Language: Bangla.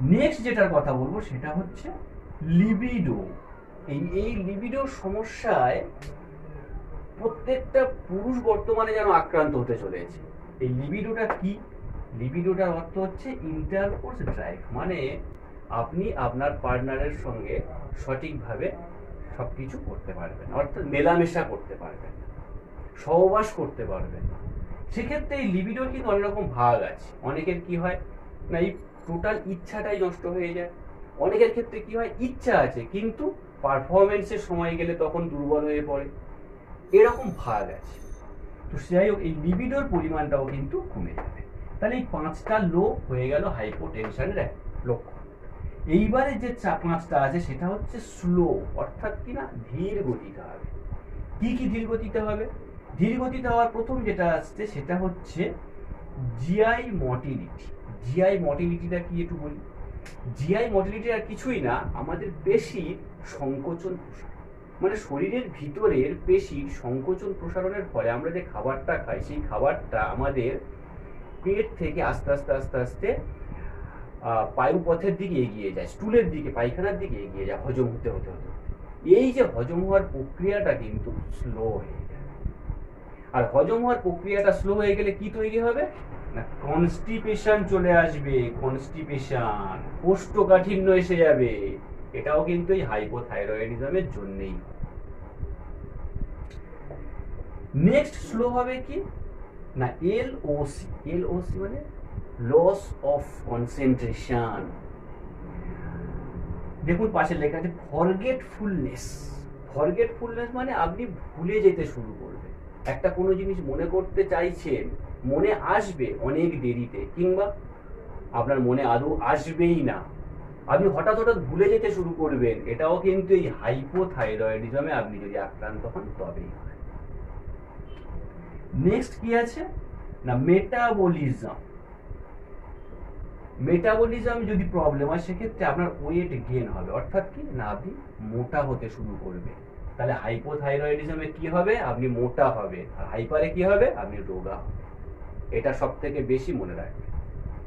নেক্সট যেটার কথা বলব সেটা হচ্ছে লিবিডো এই এই লিবিডোর সমস্যায় প্রত্যেকটা পুরুষ বর্তমানে যেন আক্রান্ত হতে চলেছে। এই লিবিডোটা কি? লিবিডোটার অর্থ হচ্ছে ইন্টারকোর্স ড্রাইভ মানে আপনি আপনার পার্টনারের সঙ্গে সঠিকভাবে সব কিছু করতে পারবেন, অর্থাৎ মেলামেশা করতে পারবেন, সহবাস করতে পারবেন। সেক্ষেত্রে এই লিবিডোর কিন্তু অনেক রকম ভাগ আছে। অনেকের কি হয় না, এই টোটাল ইচ্ছাটাই নষ্ট হয়ে যায়। অনেকের ক্ষেত্রে কি হয়, ইচ্ছা আছে, কিন্তু পারফরমেন্সের সময় গেলে তখন দুর্বল হয়ে পড়ে। এরকম ভাগ আছে। তো যাই হোক, এই লিবিডোর পরিমাণটাও কিন্তু কমে যাবে। তাহলে এই পাঁচটা লো হয়ে গেল হাইপোটেনশনের এক লক্ষণ। এইবারে যে চা- পাঁচটা আছে, সেটা হচ্ছে স্লো অর্থাৎ কি না, ধীর গতিতে হবে। কি কি ধীর গতিতে হবে? ধীর গতিতে হওয়ার প্রথম যেটা আসছে, সেটা হচ্ছে জিআই মটিলিটি জিআই মটিলিটিটা কি একটু বলি? জিআই মটিলিটি আর কিছুই না, আমাদের পেশির সংকোচন মানে শরীরের ভিতরের পেশির সংকোচন প্রসারণের ফলে আমরা যে খাবারটা খাই, সেই খাবারটা আমাদের পেট থেকে আস্তে আস্তে আস্তে আস্তে পায়ুপথের দিকে এগিয়ে যায়, স্টুলের দিকে, পায়খানার দিকে এগিয়ে যায়, হজম হতে হতে হতে এই যে হজম হওয়ার প্রক্রিয়াটা কিন্তু স্লো হয়ে যায়। আর হজম হওয়ার প্রক্রিয়াটা স্লো হয়ে গেলে কি তৈরি হবে? না কনস্টিপেশন চলে আসবে কনস্টিপেশন কোষ্ঠকাঠিন্য এসে যাবে। এটাও কিন্তু এই হাইপোথাইরয়েডিজমের জন্যই। নেক্সট স্লো হবে কি? না L O C L O C মানে লস অফ কনসেন্ট্রেশন দেখুন, পাশে লেখা আছে ফরগেটফুলনেস ফরগেটফুলনেস মানে আপনি ভুলে যেতে শুরু করবেন একটা কোনো জিনিস মনে করতে চাইছেন, মনে আসবে অনেক দেরিতে, কিংবা আপনার মনে আদৌ আসবেই না। আপনি হঠাৎ হঠাৎ ভুলে যেতে শুরু করবেন, এটাও কিন্তু এই হাইপোথাইরয়েডিজমে আপনি যদি আক্রান্ত হন, তবেই হয়। নেক্সট কি আছে? না মেটাবলিজম মেটাবলিজম যদি প্রবলেম হয়, সেক্ষেত্রে আপনার ওয়েট গেন হবে। অর্থাৎ কি? না, আপনি মোটা হতে শুরু করবে তাহলে হাইপোথাইরয়েডিজমে কি হবে? আপনি মোটা হবে। আর হাইপারে কি হবে? আপনি রোগা হবে। এটা সব থেকে বেশি মনে রাখবেন।